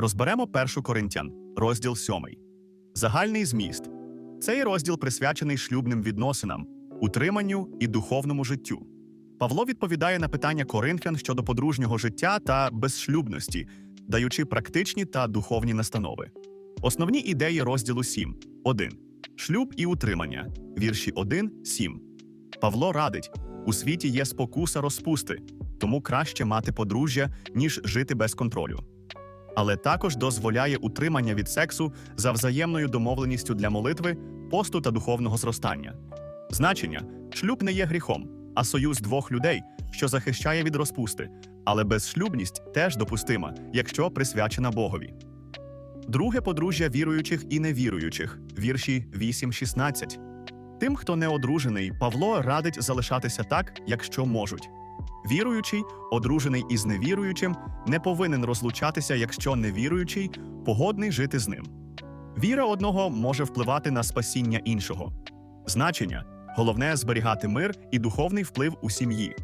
Розберемо першу Коринтян, розділ 7. Загальний зміст. Цей розділ присвячений шлюбним відносинам, утриманню і духовному життю. Павло відповідає на питання коринфян щодо подружнього життя та безшлюбності, даючи практичні та духовні настанови. Основні ідеї розділу 7. 1. Шлюб і утримання. Вірші 1, 7. Павло радить: у світі є спокуса розпусти, тому краще мати подружжя, ніж жити без контролю. Але також дозволяє утримання від сексу за взаємною домовленістю для молитви, посту та духовного зростання. Значення шлюб не є гріхом, а союз двох людей, що захищає від розпусти, але безшлюбність теж допустима, якщо присвячена Богові. Друге подружжя віруючих і невіруючих, вірші 8-16. Тим, хто не одружений, Павло радить залишатися так, якщо можуть. Віруючий, одружений із невіруючим, не повинен розлучатися, якщо невіруючий, погодний жити з ним. Віра одного може впливати на спасіння іншого. Значення головне зберігати мир і духовний вплив у сім'ї.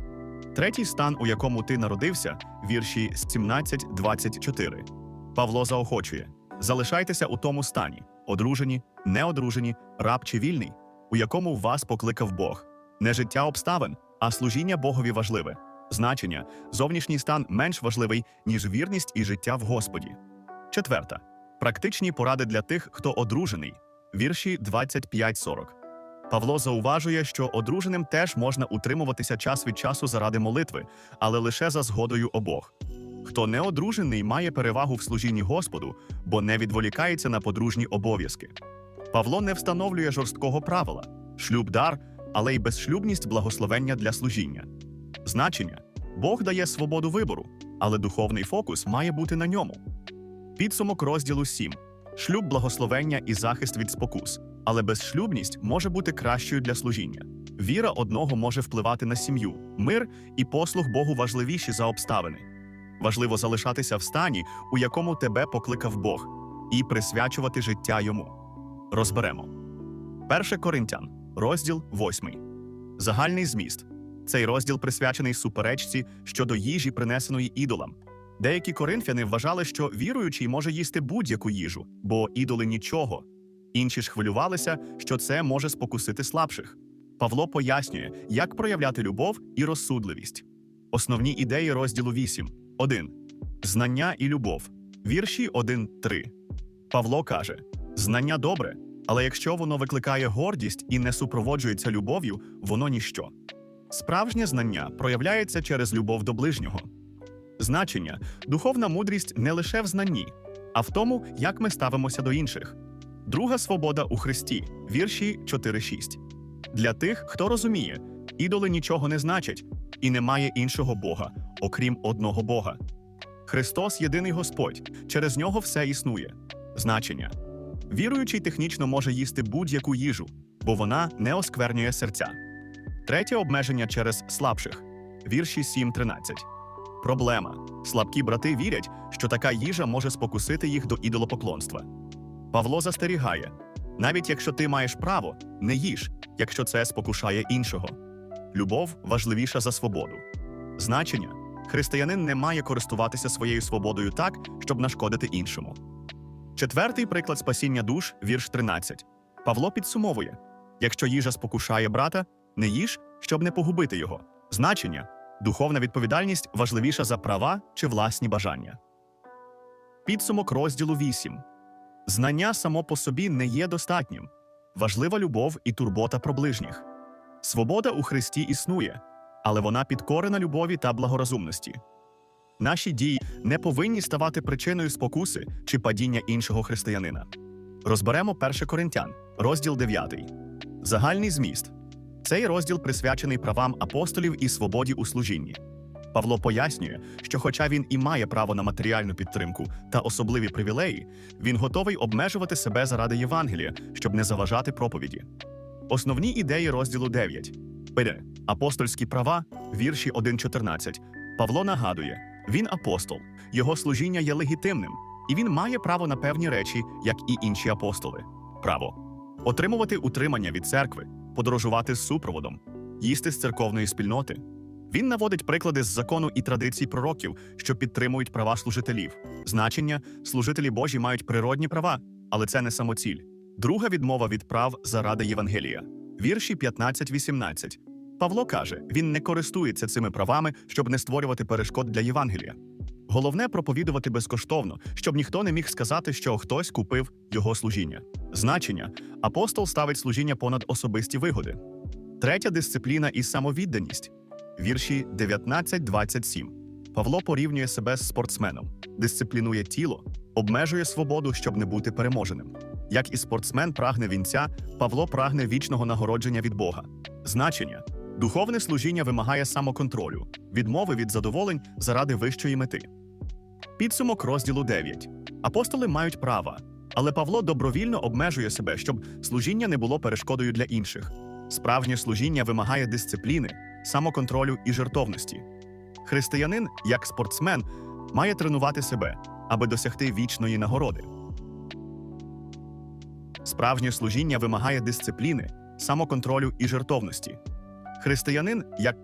Третій стан, у якому ти народився, вірші 17-24. Павло заохочує: залишайтеся у тому стані, одружені, неодружені, раб чи вільний, у якому вас покликав Бог. Не життя обставин, а служіння Богові важливе. Значення зовнішній стан менш важливий, ніж вірність і життя в Господі. Четверта практичні поради для тих, хто одружений. Вірші 25-40. Павло зауважує, що одруженим теж можна утримуватися час від часу заради молитви, але лише за згодою обох. Хто не одружений, має перевагу в служінні Господу, бо не відволікається на подружні обов'язки. Павло не встановлює жорсткого правила шлюб дар, але й безшлюбність благословення для служіння. Значення Бог дає свободу вибору, але духовний фокус має бути на ньому. Підсумок розділу 7. Шлюб благословення і захист від спокус, але безшлюбність може бути кращою для служіння. Віра одного може впливати на сім'ю, мир і послуг Богу важливіші за обставини. Важливо залишатися в стані, у якому тебе покликав Бог, і присвячувати життя йому. Розберемо. Перше Коринтян, розділ 8. Загальний зміст. Цей розділ присвячений суперечці щодо їжі, принесеної ідолам. Деякі коринфяни вважали, що віруючий може їсти будь-яку їжу, бо ідоли нічого. Інші ж хвилювалися, що це може спокусити слабших. Павло пояснює, як проявляти любов і розсудливість. Основні ідеї розділу 8. 1. Знання і любов. Вірші 1-3. Павло каже: Знання добре, але якщо воно викликає гордість і не супроводжується любов'ю, воно ніщо. Справжнє знання проявляється через любов до ближнього. Значення духовна мудрість не лише в знанні, а в тому, як ми ставимося до інших. Друга свобода у Христі, вірші 4-6. Для тих, хто розуміє, ідоли нічого не значать, і немає іншого Бога, окрім одного Бога. Христос єдиний Господь, через нього все існує. Значення віруючий технічно може їсти будь-яку їжу, бо вона не осквернює серця. Третє обмеження через слабших. Вірші 7.13. Проблема. Слабкі брати вірять, що така їжа може спокусити їх до ідолопоклонства. Павло застерігає: навіть якщо ти маєш право, не їж, якщо це спокушає іншого. Любов важливіша за свободу. Значення християнин не має користуватися своєю свободою так, щоб нашкодити іншому. Четвертий приклад спасіння душ, вірш 13. Павло підсумовує: якщо їжа спокушає брата, не їж, щоб не погубити його. Значення духовна відповідальність важливіша за права чи власні бажання. Підсумок розділу 8. Знання само по собі не є достатнім. Важлива любов і турбота про ближніх. Свобода у Христі існує, але вона підкорена любові та благорозумності. Наші дії не повинні ставати причиною спокуси чи падіння іншого християнина. Розберемо 1 Коринтян, розділ 9. Загальний зміст. Цей розділ присвячений правам апостолів і свободі у служінні. Павло пояснює, що, хоча він і має право на матеріальну підтримку та особливі привілеї, він готовий обмежувати себе заради Євангелія, щоб не заважати проповіді. Основні ідеї розділу 9. Пиде апостольські права, вірші 1.14. Павло нагадує: він апостол, його служіння є легітимним, і він має право на певні речі, як і інші апостоли. Право отримувати утримання від церкви, подорожувати з супроводом, їсти з церковної спільноти. Він наводить приклади з закону і традицій пророків, що підтримують права служителів. Значення служителі Божі мають природні права, але це не самоціль. Друга відмова від прав заради Євангелія. Вірші 15-18. Павло каже, він не користується цими правами, щоб не створювати перешкод для Євангелія. Головне проповідувати безкоштовно, щоб ніхто не міг сказати, що хтось купив його служіння. Значення апостол ставить служіння понад особисті вигоди. Третя дисципліна і самовідданість. Вірші 19-27. Павло порівнює себе з спортсменом, дисциплінує тіло, обмежує свободу, щоб не бути переможеним. Як і спортсмен прагне вінця, Павло прагне вічного нагородження від Бога. Значення духовне служіння вимагає самоконтролю, відмови від задоволень заради вищої мети. Підсумок розділу 9. Апостоли мають права, але Павло добровільно обмежує себе, щоб служіння не було перешкодою для інших. Справжнє служіння вимагає дисципліни, самоконтролю і жертовності. Християнин, як спортсмен, має тренувати себе, аби досягти вічної нагороди. Справжнє служіння вимагає дисципліни, самоконтролю і жертовності. Християнин, як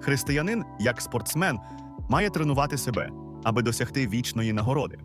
Християнин, як спортсмен, має тренувати себе, аби досягти вічної нагороди.